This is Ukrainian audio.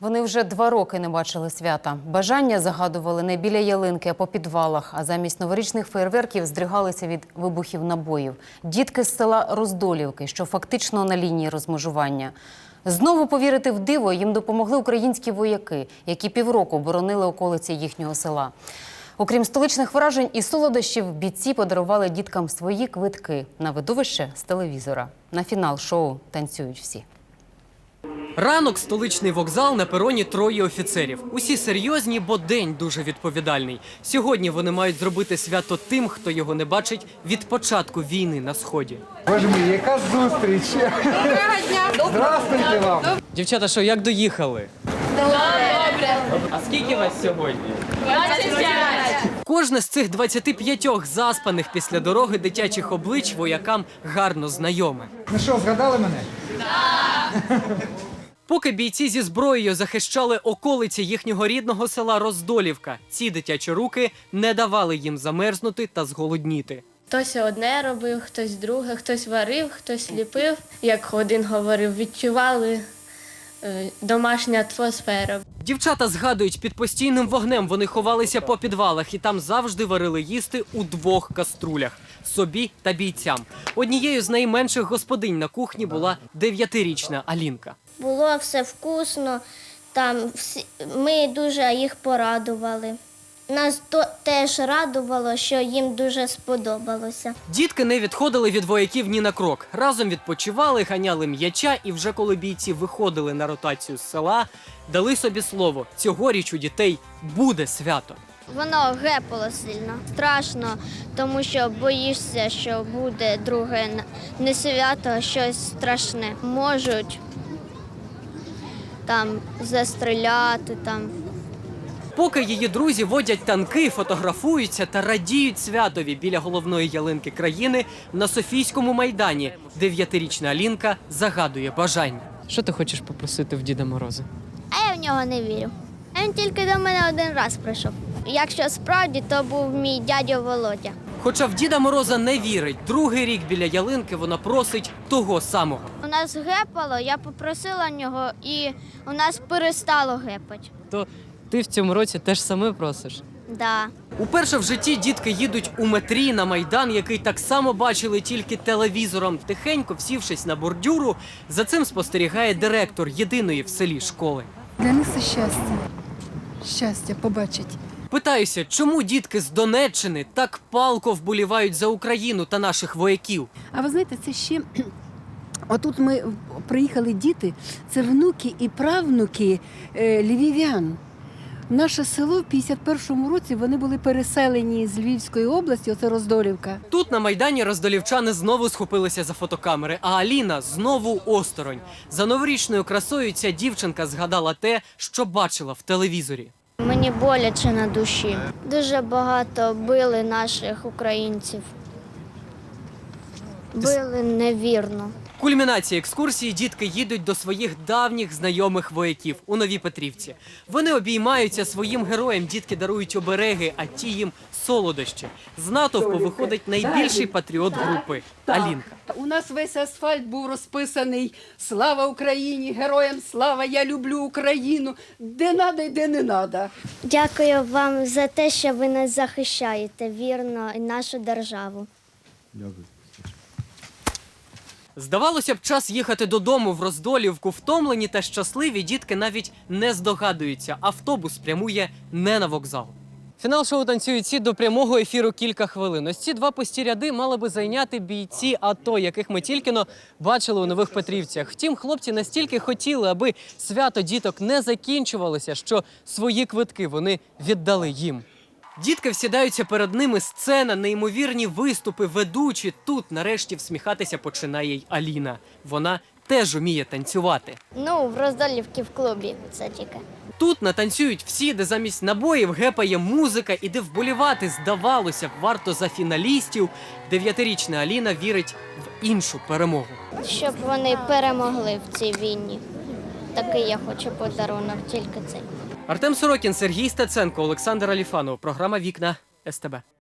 Вони вже два роки не бачили свята. Бажання загадували не біля ялинки, а по підвалах. А замість новорічних фейерверків здригалися від вибухів набоїв. Дітки з села Роздолівки, що фактично на лінії розмежування. Знову повірити в диво їм допомогли українські вояки, які півроку боронили околиці їхнього села. Окрім столичних вражень і солодощів, бійці подарували діткам свої квитки на видовище з телевізора. На фінал шоу танцюють всі. Ранок, столичний вокзал на пероні троє офіцерів. Усі серйозні, бо день дуже відповідальний. Сьогодні вони мають зробити свято тим, хто його не бачить від початку війни на сході. Боже мій, яка зустріч! Доброго дня! Здравствуйте вам! Дівчата, що як доїхали? Добре. А скільки вас сьогодні? 25. Кожне з цих 25 заспаних після дороги дитячих облич воякам гарно знайоме. Ну що, згадали мене? Поки бійці зі зброєю захищали околиці їхнього рідного села Роздолівка, ці дитячі руки не давали їм замерзнути та зголодніти. Хтось одне робив, хтось друге, хтось варив, хтось ліпив. Як один говорив, відчували е, домашня атмосфера. Дівчата згадують, під постійним вогнем вони ховалися по підвалах і там завжди варили їсти у двох каструлях собі та бійцям. Однією з найменших господинь на кухні була дев'ятирічна Алінка. Було все вкусно, там всі, ми дуже їх порадували. Нас то, теж радувало, що їм дуже сподобалося. Дітки не відходили від вояків ні на крок. Разом відпочивали, ганяли м'яча, і вже коли бійці виходили на ротацію з села, дали собі слово: цьогоріч у дітей буде свято. Воно гепало сильно, страшно, тому що боїшся, що буде друге не свято, а щось страшне. Можуть там застріляти там. Поки її друзі водять танки, фотографуються та радіють святові біля головної ялинки країни на Софійському майдані. Дев'ятирічна Алінка загадує бажання. Що ти хочеш попросити в Діда Мороза? А я в нього не вірю. Він тільки до мене один раз прийшов. Якщо справді, то був мій дядя Володя. Хоча в Діда Мороза не вірить, другий рік біля ялинки вона просить того самого. У нас гепало, я попросила нього, і у нас перестало гепати. То ти в цьому році теж саме просиш. Да. Уперше в житті дітки їдуть у метрі на майдан, який так само бачили тільки телевізором. Тихенько всівшись на бордюру, за цим спостерігає директор єдиної в селі школи. Для них це щастя. Щастя побачить. Питаюся, чому дітки з Донеччини так палко вболівають за Україну та наших вояків? А ви знаєте, це ще. Отут ми приїхали діти, це внуки і правнуки е, львів'ян. Наше село в 51-му році вони були переселені з Львівської області, оце Роздолівка. Тут на майдані роздолівчани знову схопилися за фотокамери, а Аліна знову осторонь. За новорічною красою ця дівчинка згадала те, що бачила в телевізорі. Мені боляче на душі. Дуже багато били наших українців. Били невірно. Кульмінація екскурсії дітки їдуть до своїх давніх знайомих вояків у Новій Петрівці. Вони обіймаються своїм героям. Дітки дарують обереги, а ті їм солодощі. З натовпу виходить найбільший патріот групи Алінка. У нас весь асфальт був розписаний Слава Україні! Героям слава! Я люблю Україну! Де надо і де не надо. Дякую вам за те, що ви нас захищаєте вірно і нашу державу. Здавалося б, час їхати додому в роздолівку. Втомлені та щасливі дітки навіть не здогадуються. Автобус прямує не на вокзал. Фінал шоу танцюють ці до прямого ефіру кілька хвилин. Ось ці два пусті ряди мали би зайняти бійці АТО, яких ми тільки но бачили у нових Петрівцях. Втім, хлопці настільки хотіли, аби свято діток не закінчувалося, що свої квитки вони віддали їм. Дітки всідаються перед ними сцена, неймовірні виступи, ведучі. Тут нарешті всміхатися починає й Аліна. Вона теж уміє танцювати. Ну, в роздолівці в клубі це тільки. Тут натанцюють всі, де замість набоїв гепає музика, і де вболівати, здавалося б, варто за фіналістів. Дев'ятирічна Аліна вірить в іншу перемогу. Щоб вони перемогли в цій війні. Такий я хочу подарунок, тільки цей. Артем Сорокін, Сергій Стеценко, Олександр Аліфанов. Програма Вікна СТБ.